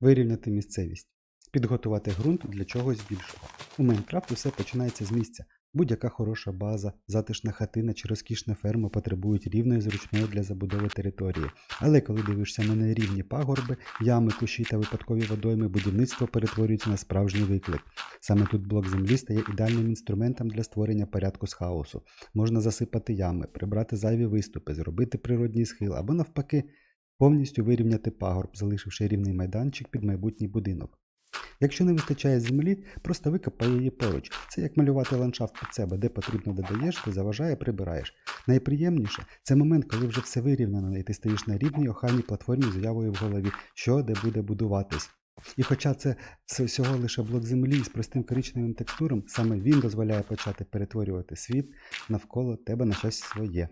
Вирівняти місцевість. Підготувати ґрунт для чогось більшого. У Майнкрафт усе починається з місця. Будь-яка хороша база, затишна хатина чи розкішна ферма потребують рівної зручної для забудови території. Але коли дивишся на нерівні пагорби, ями, кущі та випадкові водойми, будівництво перетворюється на справжній виклик. Саме тут блок землі стає ідеальним інструментом для створення порядку з хаосу. Можна засипати ями, прибрати зайві виступи, зробити природній схил або навпаки повністю вирівняти пагорб, залишивши рівний майданчик під майбутній будинок. Якщо не вистачає землі, просто викопай її поруч. Це як малювати ландшафт під себе, де потрібно додаєш, де заважає, прибираєш. Найприємніше це момент, коли вже все вирівняно, і ти стоїш на рівній охайній платформі з уявою в голові, що де буде будуватись. І хоча це всього лише блок землі з простим коричневим текстуром, саме він дозволяє почати перетворювати світ навколо тебе на щось своє.